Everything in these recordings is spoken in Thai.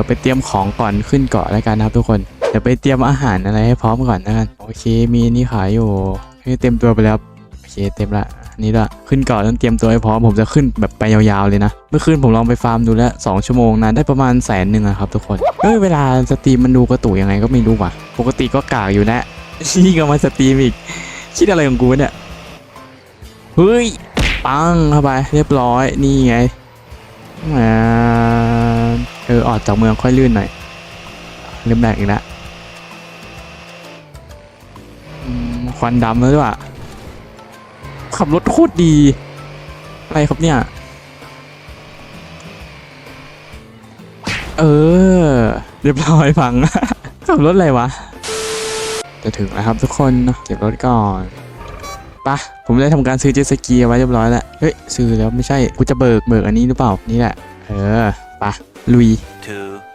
ดี๋ยวไปเตรียมของก่อนขึ้นเกาะแล้วกันนะครับทุกคน เดี๋ยวไปเตรียมอาหารอะไรให้พร้อมก่อนแล้วกันโอเค มีนี่ขายอยู่ให้เต็มตัวไปแล้วโอเคเต็มละนี่ละขึ้นเกาะต้องเตรียมตัวให้พร้อมผมจะขึ้นแบบไปยาวๆเลยนะ เมื่อคืนผมลองไปฟาร์มดูแล้ว2ชั่วโมงนะได้ประมาณแสนหนึ่งอะครับทุกคนเอ้ยเวลาสตรีมมันดูกระตุกยังไงก็ไม่รู้ว่ะ ปกติก็กากอยู่นะนี่ก็มาสตรีมอีกคิดอะไรของกูเนี่ยเฮ้ยปังเข้าไปเรียบร้อยนี่ไงอ่า เออออกจากเมืองค่อยลื่นหน่อยเริ่มแรกอีกแล้วควันดำแล้วด้วยอะขับรถโคตรดี อะไรครับเนี่ย เออ เรียบร้อยพัง ขับรถอะไรวะ จะถึงแล้วครับทุกคนเก็บรถก่อนปะผมได้ทำการซื้อเจสกีไว้เรียบร้อยแล้ว เฮ้ย ซื้อแล้วไม่ใช่ กูจะเบิกเบิกอันนี้หรือเปล่า นี่แหละ เออปะ ลุย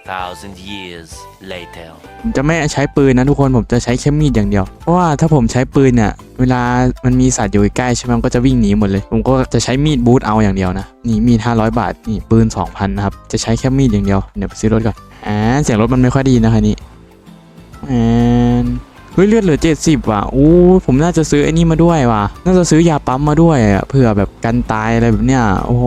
2,000 years later. ผมจะไม่ใช้ปืนนะทุกคนผมจะใช้แค่มีดอย่างเดียว เพราะว่าถ้าผมใช้ปืนเนี่ยเวลามันมีสัตว์อยู่ใกล้ใช่ไหมมันก็จะวิ่งหนีหมดเลย ผมก็จะใช้มีดบูทเอาอย่างเดียวนะนี่มีด500 บาทนี่ปืน 2,000นะครับจะใช้แค่มีดอย่างเดียวเดี๋ยวไปซื้อรถก่อนอ่าเสียงรถมันไม่ค่อยดีนะคะนี่อ่าเฮ้ยเลือดเหลือ 70 ว่ะอู้ผมน่าจะซื้อไอ้นี่มาด้วยว่ะ น่าจะซื้อยาปั๊มมาด้วยอะเผื่อแบบกันตายอะไรแบบเนี้ยโอ้โห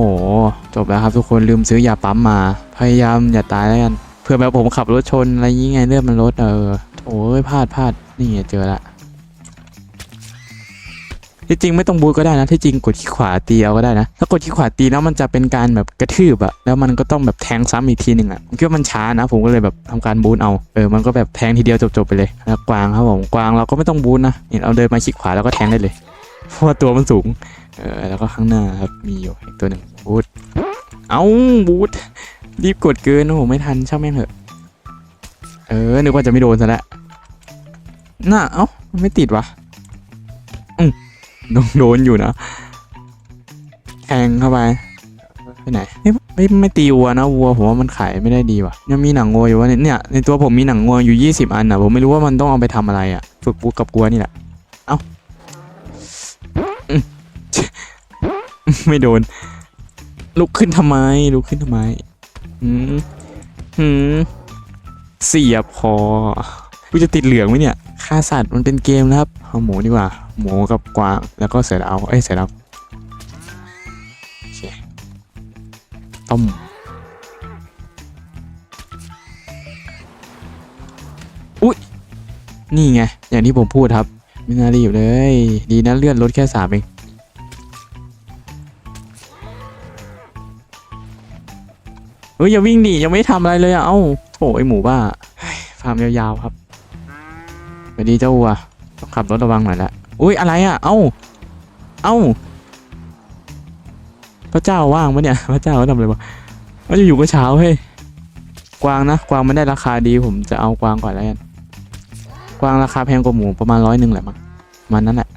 จบแล้วครับทุกคนลืมซื้อยาปั๊มมา พยายามอย่าตายแล้วกันเผื่อแบบผมขับรถชนอะไรยี่ไงเลือดมันลดเออโอ้ยพลาดพลาดนี่เจอละที่จริงไม่ต้องบูทก็ได้นะที่จริงกดที่ขวาตีเอาก็ได้นะถ้ากดที่ขวาตีแล้วมันจะเป็นการแบบกระทืบอะแล้วมันก็ต้องแบบแทงซ้ำอีกทีหนึ่งอะผมคิดว่ามันช้านะ ผมก็เลยแบบทำการบูทเอาเออมันก็แบบแทงทีเดียวจบๆไปเลยแล้วกวางครับผมกวางเราก็ไม่ต้องบูทนะเนี่ยเราเดินมาคลิกขวาแล้วก็แทงได้เลยเพราะว่าตัวมันสูงเออแล้วก็ข้างหน้าครับมีอยู่อีกตัวหนึ่งบูทเอาบูท รีบกดเกินโอ้โหไม่ทันช่างแม่งเหอะ เออ นึกว่าจะไม่โดนซะแล้วน่าเอ้าไม่ติดวะอืมโดนโดนอยู่นะแทงเข้าไปไปไหนไม่ไม่ไม่ตีวัวนะวัวผมว่ามันขายไม่ได้ดีว่ะยังมีหนังวัวอยู่วะเนี่ยในตัวผมมีหนังวัวอยู่ 20 อันอะผมไม่รู้ว่ามันต้องเอาไปทำอะไรอะ ฝึกบูกับกัวนี่แหละ เอ้าไม่โดน ลุกขึ้นทำไม ลุกขึ้นทำไม หืมหืมเสียบคอกูจะติดเหลืองไหมเนี่ยฆ่าสัตว์มันเป็นเกมนะครับเอาหมูดีกว่า หมูกับกวางแล้วก็เสือดาวเอ้ยเสือดาวโอเคต้มอุ๊ย นี่ไง อย่างที่ผมพูดครับ ไม่น่ารีบเลย ดีนะเลื่อนรถแค่สามเอง เฮ้ยอย่าวิ่งดิยังไม่ทำอะไรเลยอะเอ้าโถไอหมูบ้าฟาร์มยาวๆครับสวัสดีเจ้าวัวต้องขับรถระวังหน่อยละอุ้ยอะไรอะเอ้าเอ้าพระเจ้าว่างปะเนี่ยพระเจ้าเขาทำอะไรวะว่าจะอยู่ก็เช้าเฮ้ยกวางนะกวางมันได้ราคาดีผมจะเอากวางก่อนแล้วกันกวางราคาแพงกว่าหมูประมาณร้อยหนึ่งแหละมั้งมันนั่นแหละ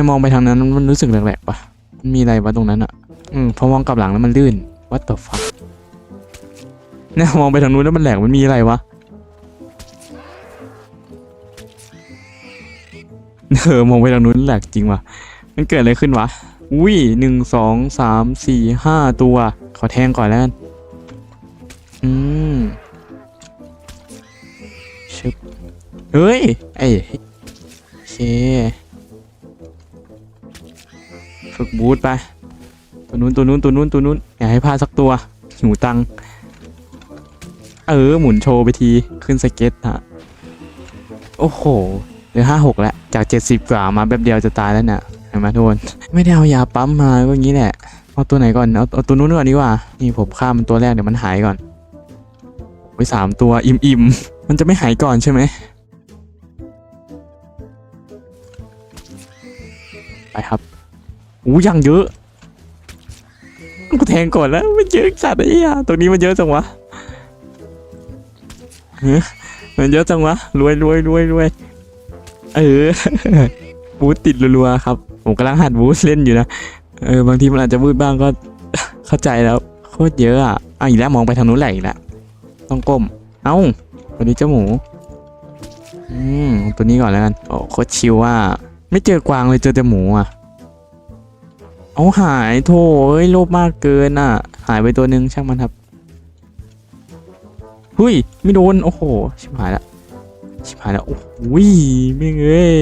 มมองไปทางนั้นมันรู้สึกแหลกๆปะมันมีอะไรวะตรงนั้นอะอืมพอมองกลับหลังแล้วมันลื่น what the fuck เนี่ยมองไปทางนู้นแล้วมันแหลกมันมีอะไรวะเออมองไปทางนู้นแหลกจริงวะมันเกิดอะไรขึ้นวะ อุ้ยหนึ่งสองสามสี่ห้าตัว ขอแทงก่อนแล้วกันอืมชึบเฮ้ย ไอ้โอเค ฝึกบูทไปตัวนู้นตัวนู้นตัวนู้นตัวนู้นอย่าให้พลาดสักตัวหิวตังเออหมุนโชว์ไปทีขึ้นสเก็ตฮะโอ้โหเหลือห้าหกแล้วจากเจ็ดสิบกว่ามาแบบเดียวจะตายแล้วเนี่ยเห็นไหมทุกคนไม่ได้เอายาปั๊มมาก็อย่างนี้แหละเอาตัวไหนก่อนเอาเอาตัวนู้นก่อนดีกว่านี่ผมข้ามันตัวแรกเดี๋ยวมันหายก่อนไปสามตัวอิ่มอิ่มมันจะไม่หายก่อนใช่ไหมไปครับ อู้ยังเยอะ กูแทงก่อนแล้วมันเยอะจัดไอ้เหี้ยตรงนี้มันเยอะจังวะมันเยอะจังวะรวยรวยรวยรวยเออบูทติดรัวๆครับ ผมกำลังหัดบูทเล่นอยู่นะ เออบางทีมันอาจจะบูทบ้างก็เข้าใจแล้วโคตรเยอะอะอะอีกแล้วมองไปทางนู้นแหละอีกแล้วต้องก้ม เอ้าตัวนี้เจ้าหมู อืมตัวนี้ก่อนแล้วกันโอ้โคตรชิวว่า ไม่เจอกวางเลยเจอแต่หมูอะ เอาหายโถเอ้ยโลภมากเกินอะ หายไปตัวหนึ่งช่างมันครับหุยไม่โดนโอ้โหชิบหายละชิบหายละโอ้โหไม่เอ้ย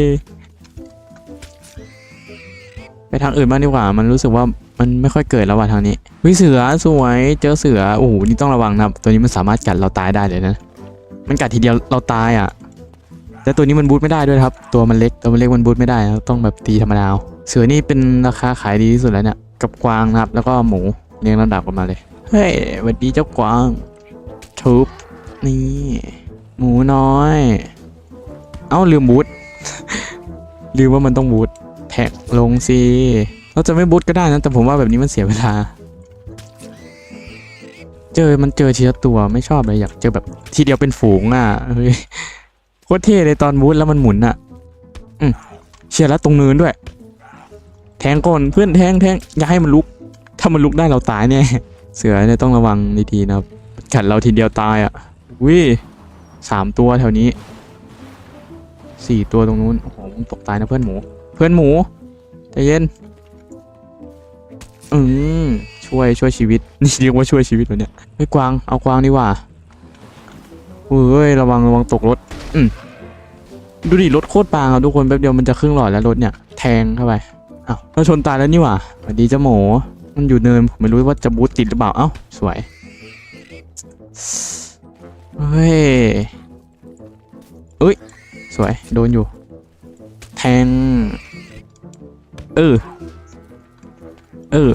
ไปทางอื่นบ้างดีกว่า มันรู้สึกว่ามันไม่ค่อยเกิดแล้วว่ะทางนี้วิเสือสวยเจอเสือโอ้โหนี่ต้องระวังนะตัวนี้มันสามารถกัดเราตายได้เลยนะ มันกัดทีเดียวเราตายอะ แต่ตัวนี้มันบูทไม่ได้ด้วยครับ ตัวมันเล็กตัวมันเล็กมันบูทไม่ได้นะต้องแบบตีธรรมดาเสือนี่เป็นราคาขายดีที่สุดแล้วเนี่ยกับกวางนะครับ แล้วก็หมูเรียงลำดับกันมาเลยเฮ้ยสวัสดีเจ้ากวางทุบนี่ หมูน้อย เอ้าลืมบูทลืมว่ามันต้องบูทแท็กลงสิเราจะไม่บูทก็ได้นะแต่ผมว่าแบบนี้มันเสียเวลา เจอมันเจอทีละตัวไม่ชอบเลยอยากเจอแบบทีเดียวเป็นฝูงอะเฮ้ย โคตรเท่เลยตอนบูทแล้วมันหมุนอะอืมเชียร์แล้วตรงเนินด้วย แทงก่อนเพื่อนแทงแทงอย่าให้มันลุก ถ้ามันลุกได้เราตายแน่เสือเนี่ยต้องระวังดีๆนะครับกัดเราทีเดียวตายอะวิสามตัวแถวนี้สี่ตัวตรงนู้นโอ้โหมึงตกตายนะเพื่อนหมู เพื่อนหมูใจเย็นอืมช่วยช่วยชีวิตนี่เรียกว่าช่วยชีวิตวะเนี่ยเฮ้ยกวางเอากวางดีกว่าเฮ้ยระวังระวังตกรถ อืมดูดิรถโคตรบางอะทุกคนแป๊บเดียวมันจะครึ่งหลอดแล้วรถเนี่ยแทงเข้าไปอ้าวเราชนตายแล้วนี่หว่าสวัสดีเจ้าหมูมันอยู่เนินผมไม่รู้ว่าจะบูทติดหรือเปล่าเอ้าสวยเฮ้ยเอ้ยสวยโดนอยู่ แทง เออ เออ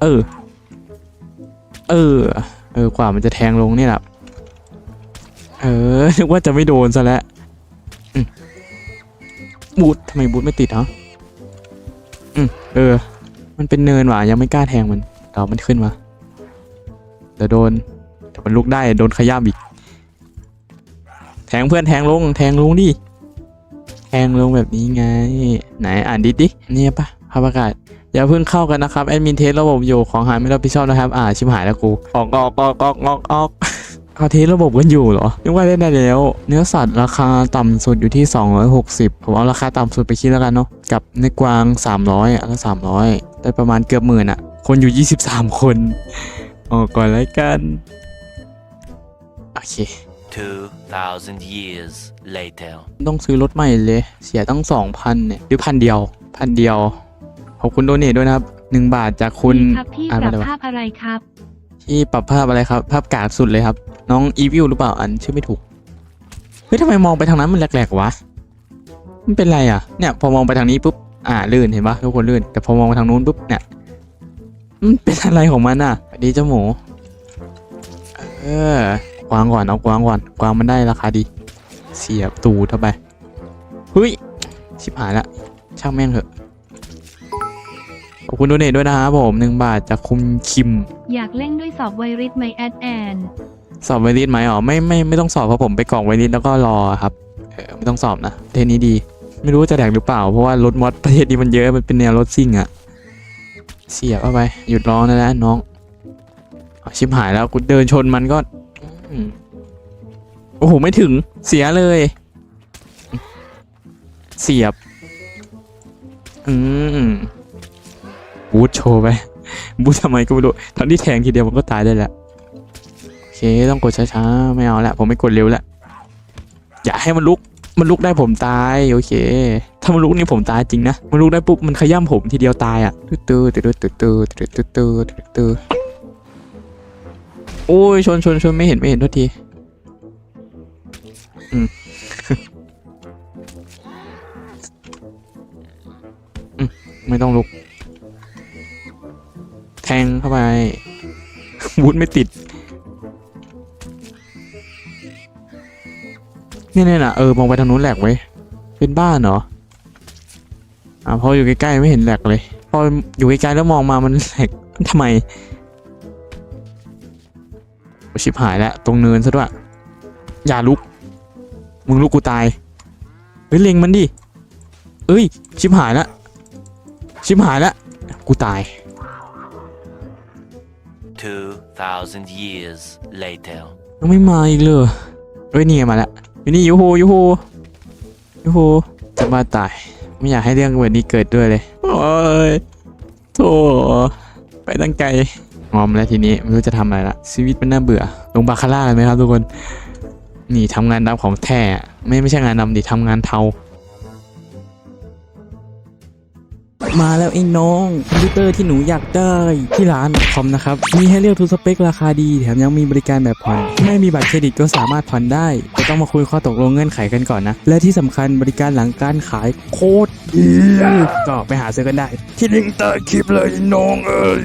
เออ เออ เออกว่ามันจะแทงลงนี่แหละ เออนึกว่าจะไม่โดนซะแล้วบูททำไมบูทไม่ติดฮะอืมเออ มันเป็นเนินว่ะยังไม่กล้าแทงมันเดี๋ยวมันขึ้นมาเดี๋ยวโดนแต่มันลุกได้โดนขย้ำอีก แทงเพื่อนแทงลง แทงลงดิ แทงลงแบบนี้ไง ไหนอ่านดิดิเนี่ยปะภาพอากาศอย่าเพิ่งเข้ากันนะครับ แอดมินเทสระบบอยู่ของหายไม่รับผิดชอบนะครับ อ่าชิบหายแล้วกู ออกออกออกออกออกออก เขาเทสระบบกันอยู่เหรอ นึกว่าเล่นได้แล้ว เนื้อสัตว์ราคาต่ำสุดอยู่ที่ 260 ผมเอาราคาต่ำสุดไปคิดแล้วกันเนาะ กับเนื้อกวาง 300อะแล้ว300 ได้ประมาณเกือบหมื่นอะคนอยู่ 23 คนออกก่อนแล้วกัน โอเค 2,000 years later. ต้องซื้อรถใหม่เลย เสียตั้ง 2,000 เนี่ย หรือพันเดียว พันเดียว ขอบคุณโดเนทด้วยนะครับ 1 บาทจากคุณพี่ครับพี่อ่านปมารับเลยวะภาพอะไรครับ ที่ปรับภาพอะไรครับ ภาพกากสุดเลยครับ น้องอีวิวหรือเปล่าอันชื่อไม่ถูกเฮ้ยทำไมมองไปทางนั้นมันแหลกๆวะมันเป็นไรอะเนี่ย พอมองไปทางนี้ปุ๊บอ่าลื่นเห็นปะทุกคนลื่น แต่พอมองไปทางนู้นปุ๊บเนี่ยมันเป็นอะไรของมันอะสวัสดีเจ้าหมูเออกวางก่อนเอากวางก่อนกวางมันได้ราคาดี เสียบตูเข้าไปเฮ้ยชิบหายละช่างแม่งเถอะ อบคุณโดเนทด้วยนะครับผมหนึ่งบาทจากคุณคิม อยากเล่นด้วยสอบไวริสไหมแอดแอนสอบไวริสไหมอ๋อไม่ไม่ไม่ต้องสอบเพราะผมไปกรอกไวริสแล้วก็รอครับเออไม่ต้องสอบนะประเทศนี้ดี ไม่รู้ว่าจะแดกหรือเปล่า เพราะว่ารถมอสประเทศนี้มันเยอะมันเป็นแนวรถซิ่งอะเสียบเข้าไป หยุดร้องได้แล้วน้องอ๋อชิบหายแล้วกูเดินชนมันก็อืมโอ้โหไม่ถึงเสียเลย เสียบ อืม บูทโชว์ไปบูททำไมก็ไม่รู้ทั้งที่แทงทีเดียวมันก็ตายได้แหล้วโอเคต้องกดช้าๆไม่เอาละผมไม่กดเร็วละอย่าให้มันลุกมันลุกได้ผมตายโอเค ถ้ามันลุกนี่ผมตายจริงนะมันลุกได้ปุ๊บมันขย้ำผมทีเดียวตายอะตื้อตื้อตื้อตื้อตื้อตื้อตื้อตื้อตื้อตื้อโอ้ยชนชนชนไม่เห็นไม่เห็นโทษทีอืมอืมไม่ต้องลุก แทงเข้าไปวุดไม่ติดนี่ยเนี่ยนะเออมองไปทางนู้นแหลกไว้เป็นบ้านเหรออ่าพออยู่ใกล้ๆไม่เห็นแหลกเลย พออยู่ไกลๆแล้วมองมามันแหลกทำไมชิบหายแล้วตรงเนินซะด้วยอย่าลุก มึงลุกกูตายเฮ้ยเล็งมันดิเอ้ย ชิบหายล้วชิบหายล้วกูตาย 2,000 years later. ยังไม่มาอีกเลยเอ้ยนี่ไงมาแล้วอยู่นี่ยูฮูยูฮูยูฮูจะมาตาย ไม่อยากให้เรื่องแบบนี้เกิดด้วยเลย โอ้ยโธ่ไปตั้งไกลงอมแล้วทีนี้ไม่รู้จะทำอะไรละชีวิตมันน่าเบื่อ ลงบาคาร่าเลยไหมครับทุกคน นี่ทำงานดำของแท้อะไม่ไม่ใช่งานดำดิทำงานเทา มาแล้วไอ้น้อง คอมพิวเตอร์ที่หนูอยากได้ที่ร้านคอมนะครับ มีให้เลือกทุกสเปค ราคาดี แถมยังมีบริการแบบผ่อน ไม่มีบัตรเครดิตก็สามารถผ่อนได้แต่ต้องมาคุยข้อตกลงเงื่อนไขกันก่อนนะ และที่สำคัญบริการหลังการขายโคตรดีก็ไปหาซื้อกันได้ ที่ลิงก์ใต้คลิปเลยไอ้น้องเอ้ย